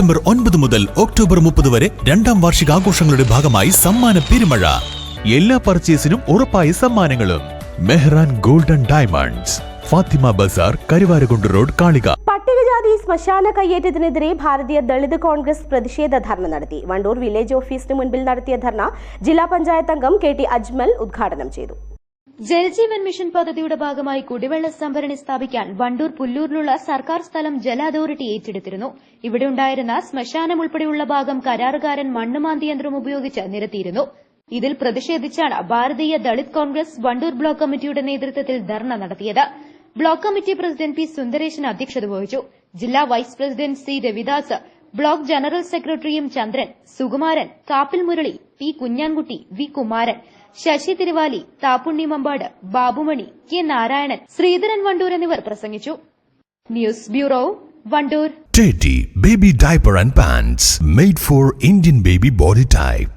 September ഒൻപത് മുതൽ October മുപ്പത് വരെ രണ്ടാം വാർഷികാഘോഷങ്ങളുടെ ഭാഗമായി സമ്മാന പെരുമഴ. എല്ലാ പർച്ചേസിനും ഉറപ്പായ സമ്മാനങ്ങളും. Mehran golden diamonds. Fathima Bazar Karuvarakundu road Kalika. പട്ടികജാതി ശ്മശാന കയ്യേറ്റത്തിനെതിരെ ഭാരതീയ ദളിത് കോൺഗ്രസ് പ്രതിഷേധ ധർണ നടത്തി. വണ്ടൂർ വില്ലേജ് ഓഫീസിന് മുൻപിൽ നടത്തിയ ധർണ ജില്ലാ പഞ്ചായത്ത് അംഗം കെ ടി അജ്മൽ ഉദ്ഘാടനം ചെയ്തു. ജൽജീവൻ മിഷൻ പദ്ധതിയുടെ ഭാഗമായി കുടിവെള്ള സംഭരണി സ്ഥാപിക്കാൻ വണ്ടൂർ പുല്ലൂരിലുള്ള സർക്കാർ സ്ഥലം ജല അതോറിറ്റി ഏറ്റെടുത്തിരുന്നു. ഇവിടെ ഉണ്ടായിരുന്ന ശ്മശാനം ഉൾപ്പെടെയുള്ള ഭാഗം കരാറുകാരൻ മണ്ണുമാന്തി യന്ത്രം ഉപയോഗിച്ച് നിരത്തിയിരുന്നു. ഇതിൽ പ്രതിഷേധിച്ചാണ് ഭാരതീയ ദളിത് കോൺഗ്രസ് വണ്ടൂർ ബ്ലോക്ക് കമ്മിറ്റിയുടെ നേതൃത്വത്തിൽ ധർണ നടത്തിയത്. Block committee president P Sundaresan അധ്യക്ഷത വഹിച്ചു. ജില്ലാ vice president C Ravidas block general സെക്രട്ടറിയും Chandran Sukumaran Kappil Murali P Kunjankutty V Kumaran Sasi Thiruvali Thappunni Mambad Babumani K Narayanan Sreedharan Wandoor എന്നിവർ പ്രസംഗിച്ചു news bureau Wandoor Teddy Baby and Pants made for Indian baby body type.